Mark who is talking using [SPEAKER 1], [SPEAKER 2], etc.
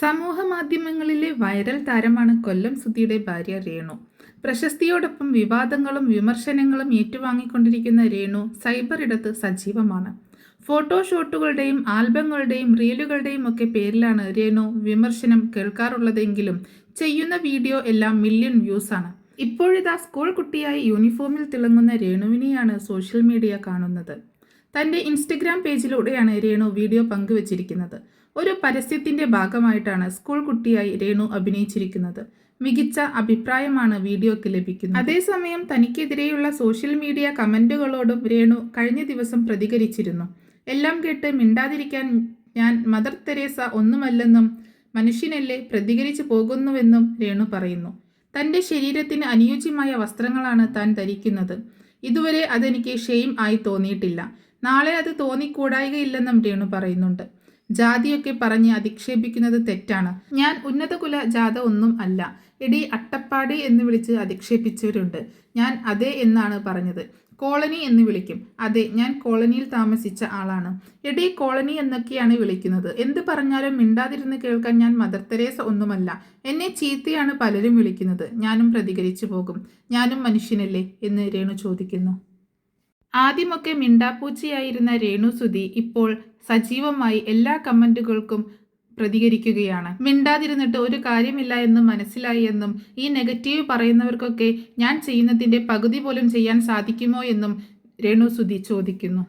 [SPEAKER 1] സമൂഹ മാധ്യമങ്ങളിലെ വൈറൽ താരമാണ് കൊല്ലം സുധിയുടെ ഭാര്യ രേണു. പ്രശസ്തിയോടൊപ്പം വിവാദങ്ങളും വിമർശനങ്ങളും ഏറ്റുവാങ്ങിക്കൊണ്ടിരിക്കുന്ന രേണു സൈബർ ഇടത്ത് സജീവമാണ്. ഫോട്ടോഷോട്ടുകളുടെയും ആൽബങ്ങളുടെയും റീലുകളുടെയും ഒക്കെ പേരിലാണ് രേണു വിമർശനം കേൾക്കാറുള്ളതെങ്കിലും ചെയ്യുന്ന വീഡിയോ എല്ലാം മില്യൺ വ്യൂസ് ആണ്. ഇപ്പോഴിതാ സ്കൂൾ കുട്ടിയായി യൂണിഫോമിൽ തിളങ്ങുന്ന രേണുവിനെയാണ് സോഷ്യൽ മീഡിയ കാണുന്നത്. തന്റെ ഇൻസ്റ്റഗ്രാം പേജിലൂടെയാണ് രേണു വീഡിയോ പങ്കുവച്ചിരിക്കുന്നത്. ഒരു പരസ്യത്തിന്റെ ഭാഗമായിട്ടാണ് സ്കൂൾ കുട്ടിയായി രേണു അഭിനയിച്ചിരിക്കുന്നത്. മികച്ച അഭിപ്രായമാണ് വീഡിയോക്ക് ലഭിക്കുന്നത്. അതേസമയം തനിക്കെതിരെയുള്ള സോഷ്യൽ മീഡിയ കമന്റുകളോടും രേണു കഴിഞ്ഞ ദിവസം പ്രതികരിച്ചിരുന്നു. എല്ലാം കേട്ട് മിണ്ടാതിരിക്കാൻ ഞാൻ മദർ തെരേസ ഒന്നുമല്ലെന്നും മനുഷ്യനല്ലേ പ്രതികരിച്ചു പോകുന്നുവെന്നും രേണു പറയുന്നു. തന്റെ ശരീരത്തിന് അനുയോജ്യമായ വസ്ത്രങ്ങളാണ് താൻ ധരിക്കുന്നത്. ഇതുവരെ അതെനിക്ക് ഷെയിം ആയി തോന്നിയിട്ടില്ല. നാളെ അത് തോന്നിക്കൂടായികയില്ലെന്നും രേണു പറയുന്നുണ്ട്. ജാതിയൊക്കെ പറഞ്ഞ് അധിക്ഷേപിക്കുന്നത് തെറ്റാണ്. ഞാൻ ഉന്നതകുല ജാത ഒന്നും അല്ല. എടി അട്ടപ്പാടി എന്ന് വിളിച്ച് അധിക്ഷേപിച്ചവരുണ്ട്. ഞാൻ അതെ എന്നാണ് പറഞ്ഞത്. കോളനി എന്ന് വിളിക്കും. അതെ ഞാൻ കോളനിയിൽ താമസിച്ച ആളാണ്. എടി കോളനി എന്നൊക്കെയാണ് വിളിക്കുന്നത്. എന്ത് പറഞ്ഞാലും മിണ്ടാതിരുന്ന് കേൾക്കാൻ ഞാൻ മദർ തെരേസ ഒന്നുമല്ല. എന്നെ ചീത്തയാണ് പലരും വിളിക്കുന്നത്. ഞാനും പ്രതികരിച്ചു പോകും. ഞാനും മനുഷ്യനല്ലേ എന്ന് രേണു ചോദിക്കുന്നു. ആദ്യമൊക്കെ മിണ്ടാപ്പൂച്ചയായിരുന്ന രേണു സുധി ഇപ്പോൾ സജീവമായി എല്ലാ കമന്റുകൾക്കും പ്രതികരിക്കുകയാണ്. മിണ്ടാതിരുന്നിട്ട് ഒരു കാര്യമില്ല എന്നും മനസ്സിലായി എന്നും ഈ നെഗറ്റീവ് പറയുന്നവർക്കൊക്കെ ഞാൻ ചെയ്യുന്നതിന്റെ പകുതി പോലും ചെയ്യാൻ സാധിക്കുമോ എന്നും രേണു സുധി ചോദിക്കുന്നു.